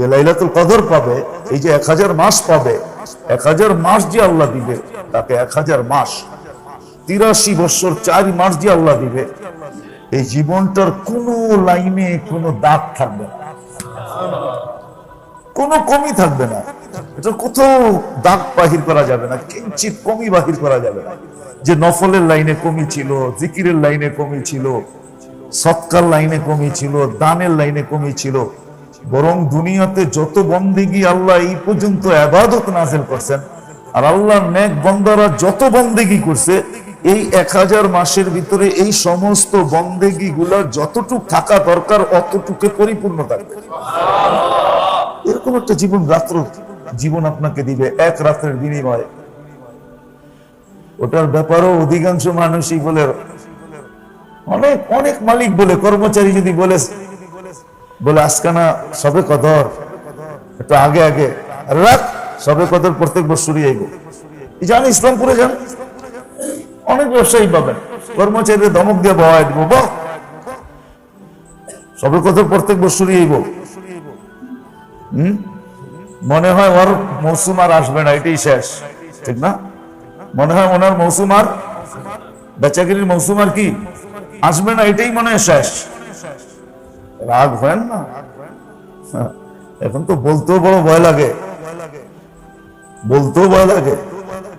যে লাইলাতুল কদর পাবে, এই যে এক হাজার মাস পাবে, এক হাজার মাস যে আল্লাহ দিবে, তাকে এক হাজার মাস, তিরাশি বছর চার মাস যে আল্লাহ দিবে, এই জীবনটার কোনো লাইনে কোনো দাগ থাকবে না। কোনো কমি থাকবে না। এটা কোথাও দাগ বাহির করা যাবে না, কিঞ্চিত কমি বাহির করা যাবে না। যে নফলের লাইনে কমি ছিল, জিকিরের লাইনে কমি ছিল, সৎকার লাইনে কমি ছিল, দানের লাইনে কমি ছিল বরং দুনিয়াতে যত বন্দিগি আল্লাহ এই পর্যন্ত আবাদত নাজেল করছেন, আর আল্লাহ নেক বন্দারা যত বন্দেগি করছে, এই এক হাজার মাসের ভিতরে এই সমস্ত বন্দেগি গুলা যতটুক থাকা দরকার, অতটুকু পরিপূর্ণ থাকবে। এরকম একটা জীবন রাত্র জীবন আপনাকে দিবে এক রাত্রের বিনিময়ে। ওটার ব্যাপারও অধিকাংশ মানুষই বলে, অনেক অনেক মালিক বলে, কর্মচারী যদি বলে বলে, আজকানা সবে কদর। একটু আগে আগে, আরে রাখ, সবে কদর প্রত্যেক বছরই এই যান ইসলামপুরে যান, অনেক ব্যবসায়ী পাবেন। কর্মচারীদের ধমক দিয়ে বহাই দিব, বাহ! সবে কদর প্রত্যেক বছরই আইব হম? মনে হয় ওর মৌসুম আর আসবে না, এটাই শেষ। ঠিক না? মনে হয় ওনার মৌসুম আর বেচাগিরির মৌসুম আর কি? আসবে না, এটাই মনে হয় শেষ। রাগ হয় না? হ্যাঁ, এখন তো বলতেও বড় ভয় লাগে। বলতেও ভয় লাগে।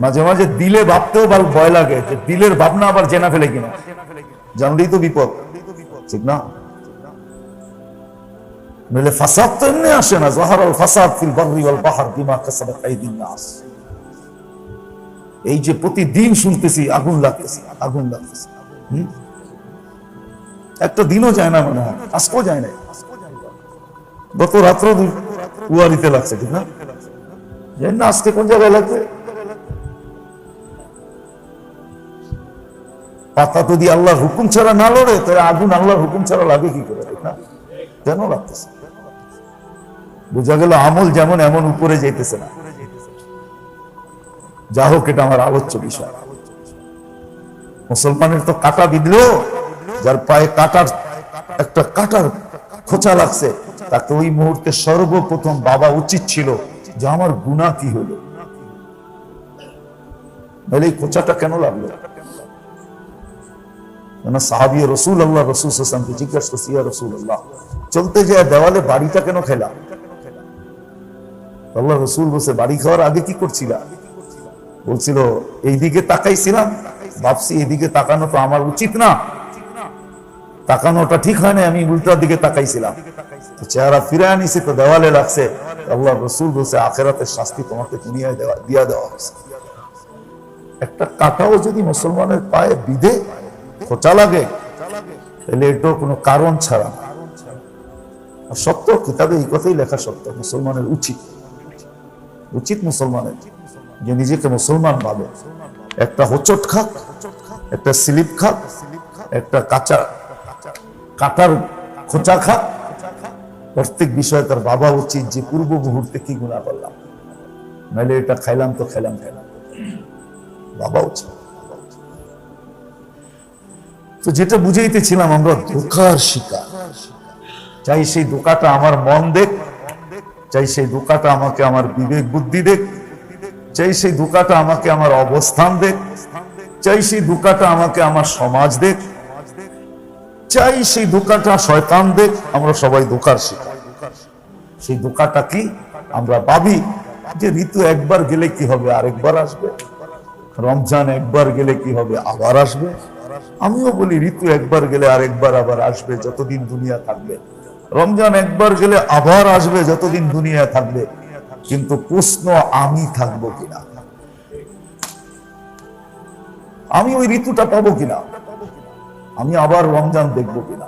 মাঝে মাঝে দিলে ভাবতেও ভয় লাগে যে দিলের ভাবনা আবার জেনা ফেলে কিনা। জানলেই তো বিপদ। ঠিক না? ফাসাদ তো এমনি আসে না। জহার ফাসাদ ফিল আইদিন নাস। এই যে প্রতিদিন শুনতেছি আগুন লাগতেছে আগুন লাগতেছে। হুম? একটা দিনও যায় না মনে হয়, আজকেও যায় না গত রাত্র কুয়ারিতে লাগছে, ঠিক না? জানি না আজকে কোন জায়গায় লাগবে। পাতা দিয়ে আল্লাহর হুকুম ছাড়া না লড়ে, তাহলে আগুন আল্লাহর হুকুম ছাড়া লাগে কি করে না? কেন লাগতেছে? বোঝা গেল আমল যেমন এমন উপরে যাইতেছে না। যা হোক, এটা আমার আলোচ্য বিষয়। মুসলমানের তো কাটা বিঁধলেও যার পায়ে কাটার, একটা কাটার খোঁচা লাগছে, তাকে ওই মুহূর্তে সর্বপ্রথম বাবা উচিত ছিল যে আমার গুণা কি হলো। এই খোঁচাটা কেন লাগল? সাহাবি রসুল আল্লাহ, রসুল হাসানকে জিজ্ঞাসা রসুল আল্লাহ চলতে যায় দেওয়ালে বাড়িটা কেন খেলা? আল্লাহ রসুল বসে বাড়ি খাওয়ার আগে কি করছিলা? বলছিল, এইদিকে তাকাইছিলাম, ভাবছি এদিকে তাকানো তো আমার উচিত না। তাকানোটা ঠিক হয় আমি উল্টার দিকে তাকাইছিলাম। চেহারা ফিরে আনিছি, তো দেওয়ালে লাগছে, আল্লাহ রসুল বলছে, আখেরাতের শাস্তি তোমাকে দুনিয়ায় দিয়া দেওয়া হয়েছে। একটা কাটাও যদি মুসলমানের পায়ে বিধে, খোঁচা লাগে, তাহলে এটাও কোনো কারণ ছাড়া আর সত্য, কিতাবে এই কথাই লেখা সত্য, মুসলমানের উচিত। উচিত মুসলমানের, যে নিজেকে মুসলমান ভাবে। একটা হোচট খাক, একটা স্লিপ খাক, একটা কাঁচা কাটার খোঁচা খাক প্রত্যেক বিষয়ে তার বাবা উচিত যে পূর্ব মুহূর্তে কি গুণা করলাম। নাহলে এটা খাইলাম তো খাইলাম খাইলাম বাবা উচিত। তো যেটা বুঝাইতেছিলাম আমরা, ধোকার শিকার। চাই সেই ধোকাটা আমার মন দেখ, চাই সেই ধোকাটা আমাকে আমার বিবেক বুদ্ধি দেখ, চাই সেই ধোকাটা আমাকে আমার অবস্থান দেখ, চাই সেই ধোকাটা আমাকে আমার সমাজ দেখ চাই সেই ধোকাটা শয়তান দেখ আমরা সবাই ধোকার শিকার। সেই ধোকাটা কি? আমরা ভাবি, যে ঋতু একবার গেলে কি হবে, আরেকবার আসবে? রমজান একবার গেলে কি হবে, আবার আসবে? আমিও বলি, ঋতু একবার গেলে আরেকবার আবার আসবে, যতদিন দুনিয়া থাকবে। রমজান একবার গেলে আবার আসবে, যতদিন দুনিয়া থাকবে। কিন্তু প্রশ্ন, আমি থাকব কিনা? আমি ওই ঋতুটা পাবো কিনা? আমি আবার রমজান দেখব কিনা?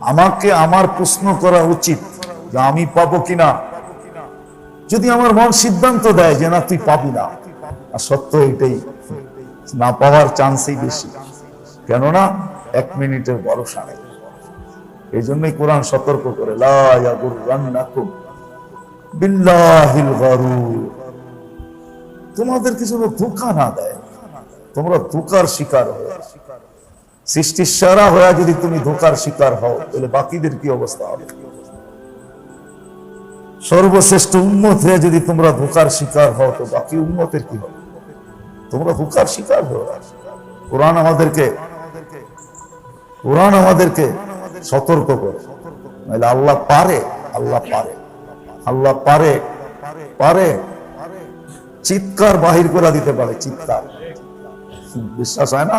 আমাকে আমার প্রশ্ন করা উচিত যে আমি পাবো কিনা? যদি আমার মন সিদ্ধান্ত দেয় যে না, তুই পাবি না। আর সত্য এটাই, না পাওয়ার চান্সই বেশি। কেননা, এক মিনিটের ভরসা নেই। এই জন্যই কোরআন সতর্ক করে তোমাদেরকে যেন ধোকা না দেয়। তোমরা ধোকার শিকার হয়ে সৃষ্টির সেরা হয়ে যদি তুমি ধোকার শিকার হও, তাহলে বাকিদের কি অবস্থা হবে? সর্বশ্রেষ্ঠ উন্মত হয়ে যদি তোমরা ধোকার শিকার হও, তো বাকি উন্মতের কি হবে? তোমরা ধোকার শিকার হও। কোরআন আমাদেরকে কোরআন আমাদেরকে সতর্ক করে। নাহলে আল্লাহ পারে আল্লাহ পারে। আল্লাহ পারে পারে। চিৎকার বাহির করে দিতে পারে, চিৎকার। বিশ্বাস হয় না?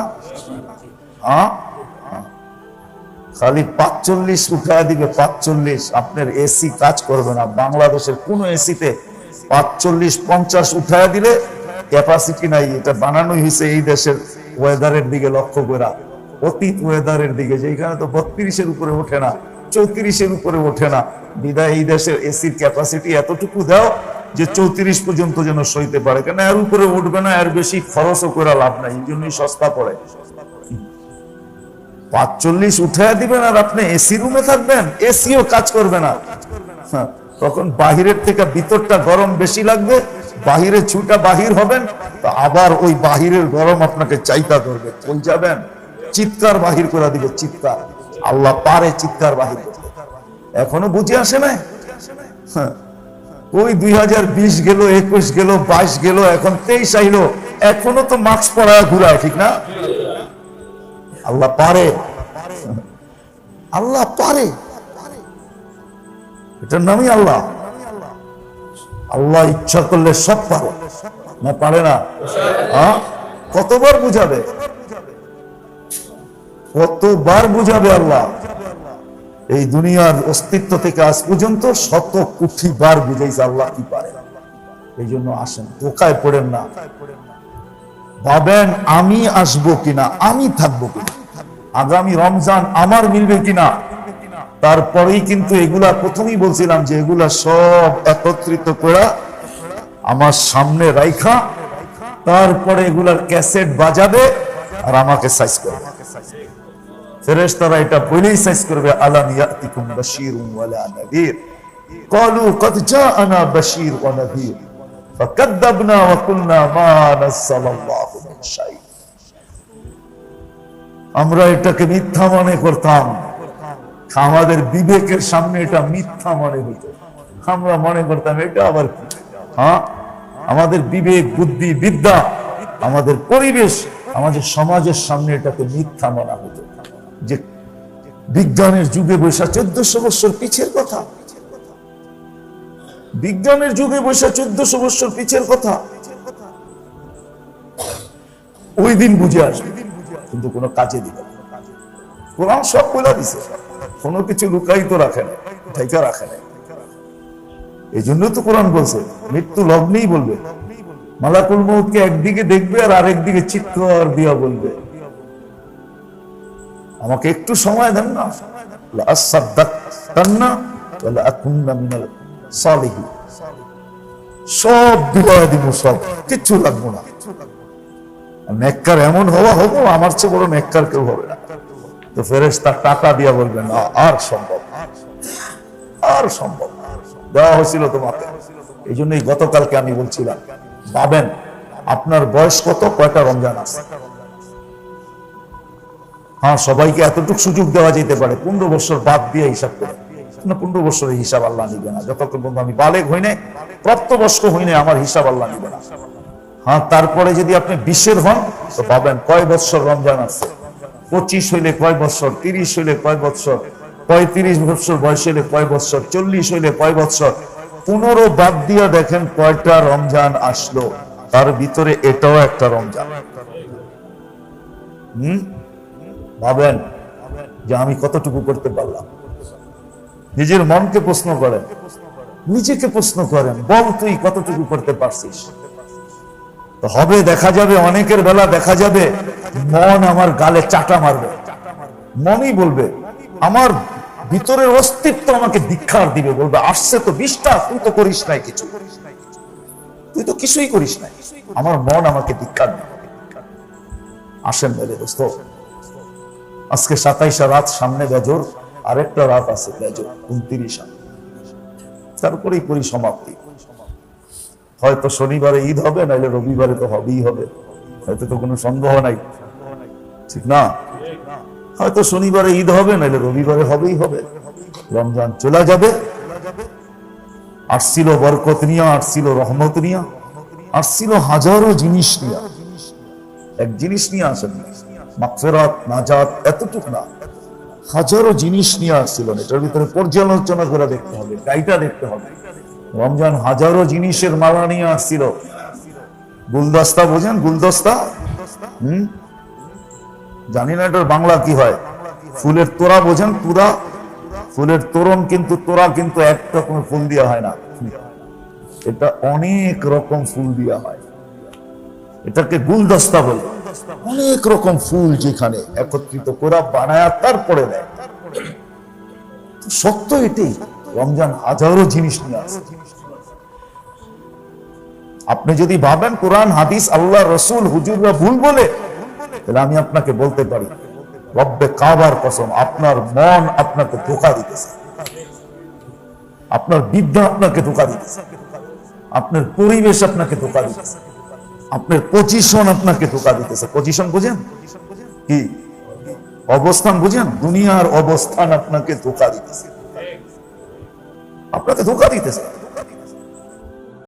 খালি পাঁচচল্লিশ দিবে, পাঁচচল্লিশ। আপনার এসি কাজ করবে না। বাংলাদেশের কোন এসিতে পাঁচচল্লিশ, পঞ্চাশ দিলে ক্যাপাসিটি নাই। এটা বানানোই হয়েছে এই দেশের ওয়েদারের দিকে লক্ষ্য অতীত ওয়েদারের দিকে যেখানে তো বত্রিশের উপরে ওঠে না, চৌত্রিশের উপরে ওঠে না। বিদায় এই দেশের এসির ক্যাপাসিটি এতটুকু দাও যে চৌত্রিশ পর্যন্ত যেন সইতে পারে। কেন এর উপরে উঠবে না, এর বেশি খরচও করে লাভ নাই। এই জন্যই সস্তা পড়ে। পাঁচচল্লিশ উঠে দিবেন আর আপনি এসি রুমে থাকবেন এসিও কাজ করবে না। হ্যাঁ, তখন বাহিরের থেকে ভিতরটা গরম বেশি লাগবে বাহিরে ছুটা বাহির হবেন আবার ওই বাহিরের গরম আপনাকে চাইতা করবে কই যাবেন? চিৎকার বাহির করে দিবে চিৎকার। আল্লাহ পারে চিৎকার বাহির। এখনও বুঝে আসে না হ্যাঁ, ওই দুই হাজার বিশ গেল একুশ গেল বাইশ গেল এখন তেইশ আইলো এখনও তো মাস্ক পরা ঘুরায় ঠিক না? আল্লাহ পারে। আল্লাহ পারে। এটার নামই আল্লাহ। আল্লাহ ইচ্ছা করলে সব পারে। না পারে না? হ্যাঁ? কতবার বুঝাবে? কতবার বুঝাবে আল্লাহ? এই দুনিয়ার অস্তিত্ব থেকে আজ পর্যন্ত শত কোটি বার বুঝাইছে আল্লাহ কি পারে। এই জন্য আসেন, ধোকায় পড়েন না। ভাবেন আমি আসবো কিনা আমি থাকবো কিনা আগামী রমজান আমার মিলবে কিনা তারপরেই কিন্তু এগুলা প্রথমেই বলছিলাম যে এগুলা সব একত্রিত করা আমার সামনে রাইখা তারপরে এগুলার ক্যাসেট বাজাবে আর আমাকে সাইজ করবে ফেরেশতারা এটা বলেই সাইজ করবে আলাম ইয়াতিকুম বাশীরুন ওয়ালা নাযীর قالوا قد جاءنا بشير ونذير فكذبنا وقلنا ما نزل الله من شيء আমরা এটাকে মিথ্যা মনে করতাম। আমাদের বিবেকের সামনে এটা মিথ্যা মনে হতো। আমরা মনে করতাম, এটা আবার কি? হ্যাঁ? আমাদের বিবেক, বুদ্ধি, বিদ্যা, আমাদের পরিবেশ, আমাদের সমাজের সামনে এটাকে মিথ্যা মনে হতো। যে বিজ্ঞানের যুগে বৈশা চোদ্দশো বছর পিছের কথা। বিজ্ঞানের যুগে বৈশা চোদ্দশো বছর পিছের কথা। ওই দিন বুঝে আসবে। কিন্তু কোনো কাজে দিবে কোরআন সব বলে দিছে। কোনো কিছু লুকায়িত রাখে না, ঢাকা রাখে না। এই জন্য তো কোরআন বলছে, মৃত্যু লগ্নেই বলবে। মালাকুল মৌতকে একদিকে দেখবে আর আরেকদিকে চিৎকার দিয়া বলবে। আমাকে একটু সময় দেন না। সব বিদায় দিব সব, কিচ্ছু লাগবো না। নেককার এমন হওয়া হব, আমার চেয়ে বড় নেককার কেউ হবে না। তো ফেরেস তার টাকা দিয়া বলবেন, না, আর সম্ভব আর সম্ভব দেওয়া হয়েছিল তোমাকে। এই জন্যই গতকালকে আমি বলছিলাম, ভাবেন, আপনার বয়স কত? কয়টা রমজান আছে? হ্যাঁ সবাইকে এতটুকু সুযোগ দেওয়া যেতে পারে, পনেরো বছর বাদ দিয়ে হিসাব করে। না, পনেরো বছরের হিসাব আল্লাহ নিবে না। যতক্ষণ পর্যন্ত আমি বালেগ হইনে প্রাপ্তবয়স্ক হইনে আমার হিসাব আল্লাহ নিবে না। হ্যাঁ তারপরে যদি আপনি বিশের হন, তো পাবেন কয় বছর রমজান আছে? পঁচিশ হইলে কয় বছর? তিরিশ হইলে কয় বছর? পঁয়ত্রিশ বছর বয়স হইলে কয় বছর? চল্লিশ হইলে কয় বছর? পনেরো বাদ দিয়ে দেখেন কয়টা রমজান আসলো। তার ভিতরে এটাও একটা রমজান। হম? ভাবেন যে আমি কতটুকু করতে পারলাম? নিজের মনকে প্রশ্ন করেন। নিজেকে প্রশ্ন করেন, বল তুই কতটুকু করতে পারছিস? হবে, দেখা যাবে, অনেকের বেলা দেখা যাবে, মন আমার গালে চাটা মারবে। মনই বলবে, আমার ভিতরের অস্তিত্ব আমাকে দীক্ষার দিবে, বলবে, আসছে তো বিশটা তুই তো করিস নাই কিছু। তুই তো কিছুই করিস নাই। আমার মন আমাকে দীক্ষার দিবে। আসেন মেরে দোস্ত, আজকে সাতাইশা রাত, সামনে বেজর, আরেকটা রাত আছে বেজর, উনত্রিশা। তারপরেই পরিসমাপ্তি। হয়তো শনিবারে ঈদ হবে নাহলে রবিবারে তো হবেই হবে। হয়তো তো কোনো সন্দেহ নাই। ঠিক না? হয়তো শনিবারে ঈদ হবে নাহলে রবিবারে হবেই হবে। রমজান চলে যাবে। আসছিল বরকত নিয়া, আসছিল রহমত নিয়া, আসছিল হাজারো জিনিস নিয়া। এক জিনিস নিয়ে আসেন। মাগফিরাত, নাজাত, এতটুকু না। হাজারো জিনিস নিয়ে আসছিলেন এটার ভিতরে পর্যালোচনা করে দেখতে হবে, গাইটা দেখতে হবে। রমজান হাজারো জিনিসের মালা নিয়ে আসছিল। গুলদস্তা বোঝেন? গুলদস্তা? হুম? জানি না এটার বাংলা কি হয়। ফুলের তোড়া বোঝেন? তুরা? ফুলের তোরণ কিন্তু তোরা কিন্তু এক রকমের ফুল দেওয়া হয় না। এটা অনেক রকম ফুল দেওয়া হয়। এটাকে গুলদস্তা বলে। অনেক রকম ফুল যেখানে একত্রিত করা বানায় তারপরে দেয়। সত্য এটাই। রমজান হাজারো জিনিস নিয়ে আসে। আপনি যদি ভাবেন কোরআন, হাদিস আল্লাহ রসুল, হুজুররা ভুল বলে, তাহলে আমি আপনাকে বলতে পারি, রব্বে কাবার কসম, আপনার মন আপনাকে ধোকা দিতেছে। আপনার বিদ্যা আপনাকে ধোকা দিতেছে। আপনার পরিবেশ আপনাকে ধোকা দিতেছে। আপনার পজিশন আপনাকে ধোকা দিতেছে। পজিশন বুঝেন? কি? অবস্থান বুঝেন? দুনিয়ার অবস্থান আপনাকে ধোকা দিতেছে। আপনাকে ধোকা দিতেছে।